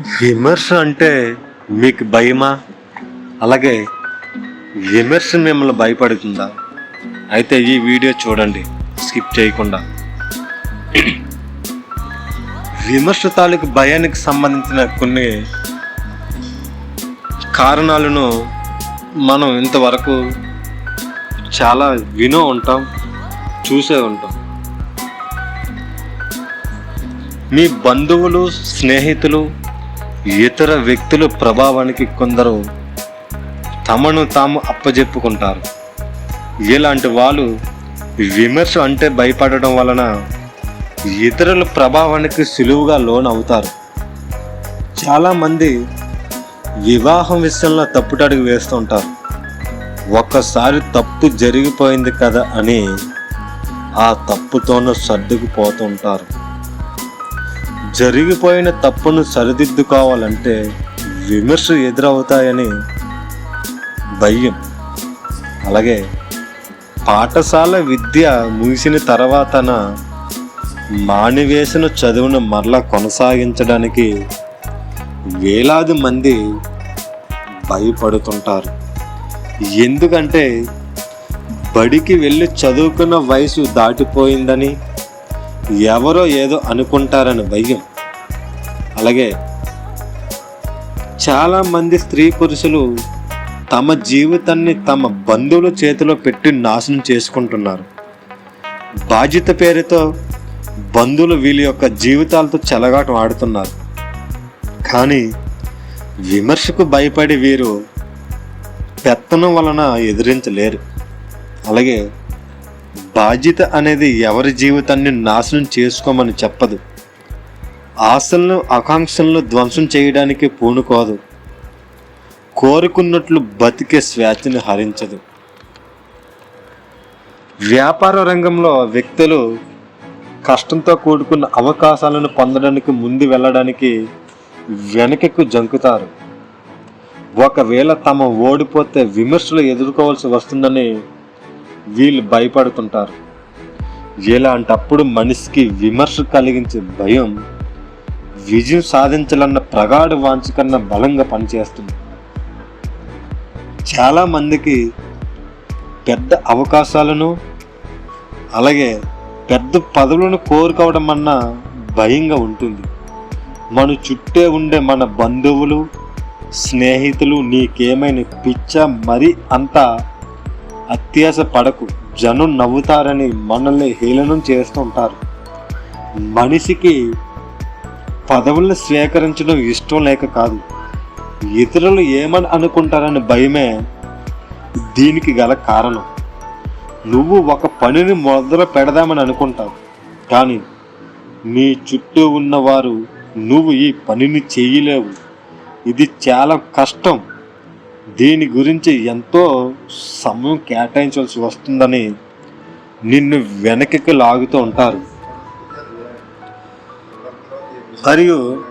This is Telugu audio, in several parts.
విమర్శ అంటే మీకు భయమా? అలాగే విమర్శ మిమ్మల్ని భయపడుతుందా? అయితే ఈ వీడియో చూడండి స్కిప్ చేయకుండా. విమర్శ తాలూకు భయానికి సంబంధించిన కొన్ని కారణాలను మనం ఇంతవరకు చాలా వినో ఉంటాం చూసే ఉంటాం. మీ బంధువులు స్నేహితులు ఇతర వ్యక్తుల ప్రభావానికి కొందరు తమను తాము అప్పజెప్పుకుంటారు. ఇలాంటి వాళ్ళు విమర్శ అంటే భయపడడం వలన ఇతరుల ప్రభావానికి సులువుగా లోన్ అవుతారు చాలామంది వివాహం విషయంలో తప్పుటడుగు వేస్తుంటారు. ఒక్కసారి తప్పు జరిగిపోయింది కదా అని ఆ తప్పుతోనూ సర్దుకుపోతుంటారు. జరిగిపోయిన తప్పును సరిదిద్దుకోవాలంటే విమర్శలు ఎదురవుతాయని భయం. అలాగే పాఠశాల విద్య ముగిసిన తర్వాతన మానివేసిన చదువును మరలా కొనసాగించడానికి వేలాది మంది భయపడుతుంటారు. ఎందుకంటే బడికి వెళ్ళి చదువుకున్న వయసు దాటిపోయిందని ఎవరో ఏదో అనుకుంటారని భయం. అలాగే చాలామంది స్త్రీ పురుషులు తమ జీవితాన్ని తమ బంధువుల చేతిలో పెట్టి నాశనం చేసుకుంటున్నారు. బాధ్యత పేరుతో బంధువులు వీళ్ళ యొక్క జీవితాలతో చెలగాటం ఆడుతున్నారు. కానీ విమర్శకు భయపడి వీరు పెత్తనం వలన ఎదిరించలేరు. అలాగే బాధ్యత అనేది ఎవరి జీవితాన్ని నాశనం చేసుకోమని చెప్పదు. ఆశలను ఆకాంక్షలను ధ్వంసం చేయడానికి పూనుకోదు. కోరుకున్నట్లు బతికే స్వేచ్ఛని హరించదు. వ్యాపార రంగంలో వ్యక్తులు కష్టంతో కూడుకున్న అవకాశాలను పొందడానికి ముందు వెళ్ళడానికి వెనకకు జంకుతారు. ఒకవేళ తమ ఓడిపోతే విమర్శలు ఎదుర్కోవాల్సి వస్తుందని వీళ్ళు భయపడుతుంటారు. ఇలాంటప్పుడు మనిషికి విమర్శ కలిగించే భయం విజయం సాధించాలన్న ప్రగాఢ వాంఛ కన్నా బలంగా పనిచేస్తుంది. చాలా మందికి పెద్ద అవకాశాలను అలాగే పెద్ద పదవులను కోరుకోవడం అన్న భయంగా ఉంటుంది. మన చుట్టే ఉండే మన బంధువులు స్నేహితులు నీకేమైనా పిచ్చ మరి అంత అత్యాస పడకు. జనం నవ్వుతారని మనల్ని హేళనం చేస్తుంటారు. మనిషికి పదవులను స్వీకరించడం ఇష్టం లేక కాదు. ఇతరులు ఏమని అనుకుంటారని భయమే దీనికి గల కారణం. నువ్వు ఒక పనిని మొదలు పెడదామని అనుకుంటావు. కానీ నీ చుట్టూ ఉన్నవారు నువ్వు ఈ పనిని చేయలేవు. ఇది చాలా కష్టం. దీని గురించి ఎంతో సమయం కేటాయించవలసి వస్తుందని నిన్ను వెనక్కి లాగుతూ ఉంటారు. మరియు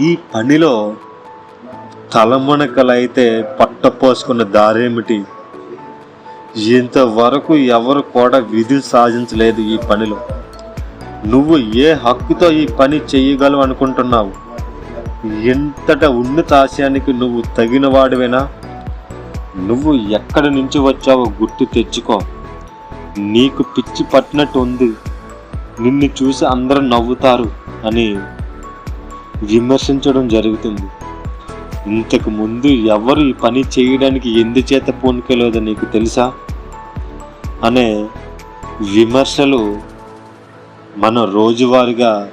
ఈ పనిలో తలమునకలైతే పట్టపోసుకున్న దారేమిటి? ఇంతవరకు ఎవరు కూడా విధులు సాధించలేదు ఈ పనిలో. నువ్వు ఏ హక్కుతో ఈ పని చేయగలవు అనుకుంటున్నావు ఎంతట ఉన్నత ఆశయానికి నువ్వు తగిన వాడివేనా నువ్వు ఎక్కడి నుంచి వచ్చావో గుర్తు తెచ్చుకో. నీకు పిచ్చి పట్టినట్టు ఉంది. నిన్ను చూసి అందరూ నవ్వుతారు అని విమర్శించడం జరుగుతుంది. ఇంతకు ముందు ఎవరు ఈ పని చేయడానికి ఎందుచేత పూనుకోలేదో నీకు తెలుసా? అనే విమర్శలు మన రోజువారీగా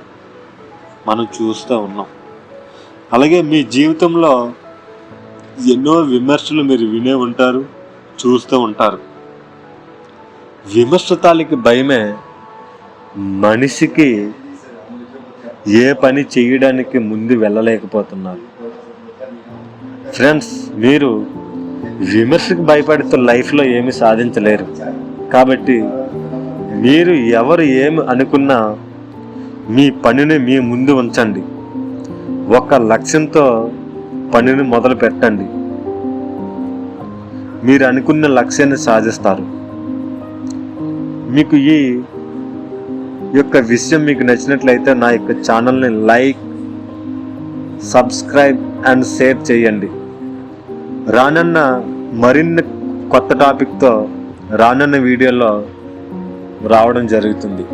మనం చూస్తూ ఉన్నాం. అలాగే మీ జీవితంలో ఎన్నో విమర్శలు మీరు వినే ఉంటారు చూస్తూ ఉంటారు. విమర్శతాలకి భయమే మనిషికి ఏ పని చేయడానికి ముందు వెళ్ళలేకపోతున్నారు. ఫ్రెండ్స్ మీరు విమర్శకు భయపడితే లైఫ్లో ఏమి సాధించలేరు. కాబట్టి మీరు ఎవరు ఏమి అనుకున్నా మీ పనిని మీ ముందు ఉంచండి. ఒక లక్ష్యంతో పనిని మొదలు పెట్టండి. మీరు అనుకున్న లక్ష్యాన్ని సాధిస్తారు. మీకు ఈ యొక్క విషయం మీకు నచ్చినట్లయితే నా యొక్క ఛానల్ని లైక్ సబ్స్క్రైబ్ అండ్ షేర్ చేయండి. రానున్న మరిన్ని కొత్త టాపిక్తో రానున్న వీడియోలో రావడం జరుగుతుంది.